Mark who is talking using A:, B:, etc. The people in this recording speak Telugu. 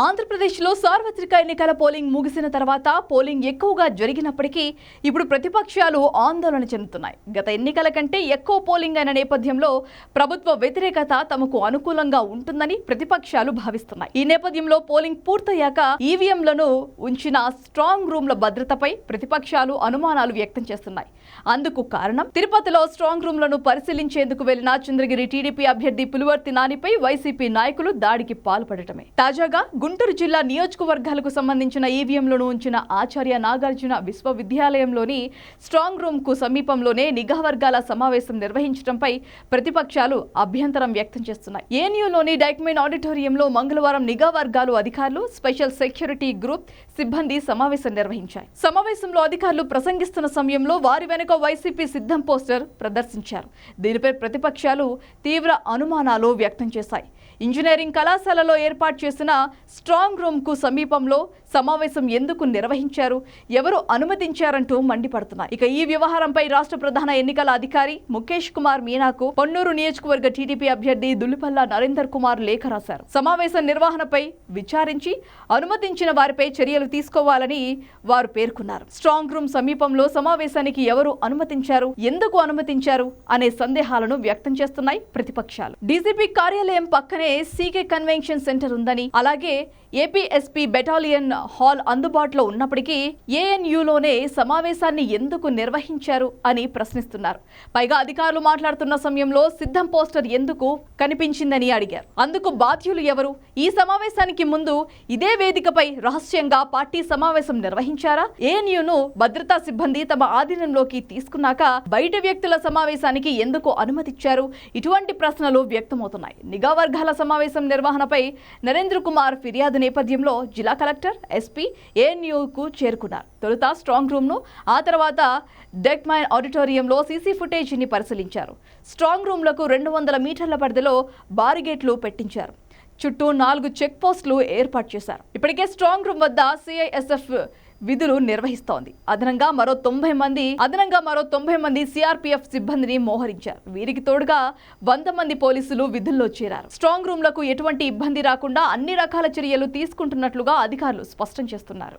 A: ఆంధ్రప్రదేశ్లో సార్వత్రిక ఎన్నికల పోలింగ్ ముగిసిన తర్వాత పోలింగ్ ఎక్కువగా జరిగినప్పటికీ ఇప్పుడు ప్రతిపక్షాలు ఆందోళన చెందుతున్నాయి. గత ఎన్నికల కంటే ఎక్కువ పోలింగ్ అయిన నేపథ్యంలో ప్రభుత్వ వ్యతిరేకత తమకు అనుకూలంగా ఉంటుందని ప్రతిపక్షాలు భావిస్తున్నాయి. ఈ నేపథ్యంలో పోలింగ్ పూర్తయ్యాక ఈవీఎంలను ఉంచిన స్ట్రాంగ్ రూమ్ల భద్రతపై ప్రతిపక్షాలు అనుమానాలు వ్యక్తం చేస్తున్నాయి. అందుకు కారణం తిరుపతిలో స్ట్రాంగ్ రూమ్లను పరిశీలించేందుకు వెళ్ళిన చంద్రగిరి టీడీపీ అభ్యర్థి పులివర్తి నానిపై వైసీపీ నాయకులు దాడికి పాల్పడటమే. తాజాగా గుంటూరు జిల్లా నియోజకవర్గాలకు సంబంధించిన ఈవీఎంలను ఉంచిన ఆచార్య నాగార్జున విశ్వవిద్యాలయంలోని స్ట్రాంగ్ రూమ్కు సమీపంలోనే నిఘా వర్గాల సమావేశం నిర్వహించడంపై ప్రతిపక్షాలు అభ్యంతరం వ్యక్తం చేస్తున్నాయి. ఏఎన్యూలోని డైక్మెన్ ఆడిటోరియంలో మంగళవారం నిఘా వర్గాలు అధికారులు స్పెషల్ సెక్యూరిటీ గ్రూప్ సిబ్బంది సమావేశం నిర్వహించారు సమావేశంలో అధికారులు ప్రసంగిస్తున్న సమయంలో వారి వెనుక వైసీపీ సిద్ధం పోస్టర్ ప్రదర్శించారు. దీనిపై ప్రతిపక్షాలు తీవ్ర అనుమానాలు వ్యక్తం చేశాయి. ఇంజనీరింగ్ కళాశాలలో ఏర్పాటు చేసిన స్ట్రాంగ్ రూమ్కు సమీపంలో సమావేశం ఎందుకు నిర్వహించారు? ఎవరు అనుమతించారంటూ మండిపడుతున్నారు ఇక ఈ వ్యవహారంపై రాష్ట్ర ప్రధాన ఎన్నికల అధికారి ముఖేష్ కుమార్ మీనాకు పొన్నూరు నియోజకవర్గ టీడీపీ అభ్యర్థి దుల్లిపల్ల నరేందర్ కుమార్ లేఖ రాశారు. సమావేశం నిర్వహణపై విచారించి అనుమతించిన వారిపై చర్యలు తీసుకోవాలని వారు పేర్కొన్నారు. స్ట్రాంగ్ రూమ్ సమీపంలో సమావేశానికి ఎవరు అనుమతించారు? ఎందుకు అనుమతించారు? అనే సందేహాలను వ్యక్తం చేస్తున్నాయి ప్రతిపక్షాలు. డీజీపీ కార్యాలయం పక్కనే సీకే కన్వెన్షన్ సెంటర్ ఉందని అలాగే ఏపీఎస్పీ బెటాలియన్ హాల్ అందుబాటులో ఉన్నప్పటికీ ఏఎన్యులోనే సమావేశాన్ని ఎందుకు నిర్వహించారు అని ప్రశ్నిస్తున్నారు. పైగా అధికారులు మాట్లాడుతున్న సమయంలో సిద్ధం పోస్టర్ ఎందుకు కనిపించిందని అడిగారు. అందుకు బాధ్యులు ఎవరు? ఈ సమావేశానికి ముందు ఇదే వేదికపై రహస్యంగా పార్టీ సమావేశం నిర్వహించారా? ఏఎన్యును భద్రతా సిబ్బంది తమ ఆధీనంలోకి తీసుకున్నాక బయట వ్యక్తుల సమావేశానికి ఎందుకు అనుమతిచ్చారు? ఇటువంటి ప్రశ్నలు వ్యక్తమవుతున్నాయి. నిఘా వర్గాల సమావేశం నిర్వహణపై నరేంద్ర కుమార్ ఫిర్యాదు నేపథ్యంలో జిల్లా కలెక్టర్ ఎస్పీ ఏఎన్యూకు చేరుకున్నారు. తొలుత స్ట్రాంగ్ రూమ్ను ఆ తర్వాత డెక్ మైన్ ఆడిటోరియంలో సీసీ ఫుటేజీని పరిశీలించారు. స్ట్రాంగ్ రూమ్లకు రెండు వందల మీటర్ల పరిధిలో బారిగేట్లు పెట్టించారు. చుట్టూ నాలుగు చెక్ పోస్టులు ఏర్పాటు చేశారు. ఇప్పటికే స్ట్రాంగ్ రూమ్ వద్ద సిఐఎస్ఎఫ్ విధులు నిర్వహిస్తోంది. అదనంగా మరో తొంభై మంది అదనంగా మరో తొంభై మంది సిఆర్పీఎఫ్ సిబ్బందిని మోహరించారు. వీరికి తోడుగా వంద మంది పోలీసులు విధుల్లో చేరారు. స్ట్రాంగ్ రూమ్లకు ఎటువంటి ఇబ్బంది రాకుండా అన్ని రకాల చర్యలు తీసుకుంటున్నట్లుగా అధికారులు స్పష్టం చేస్తున్నారు.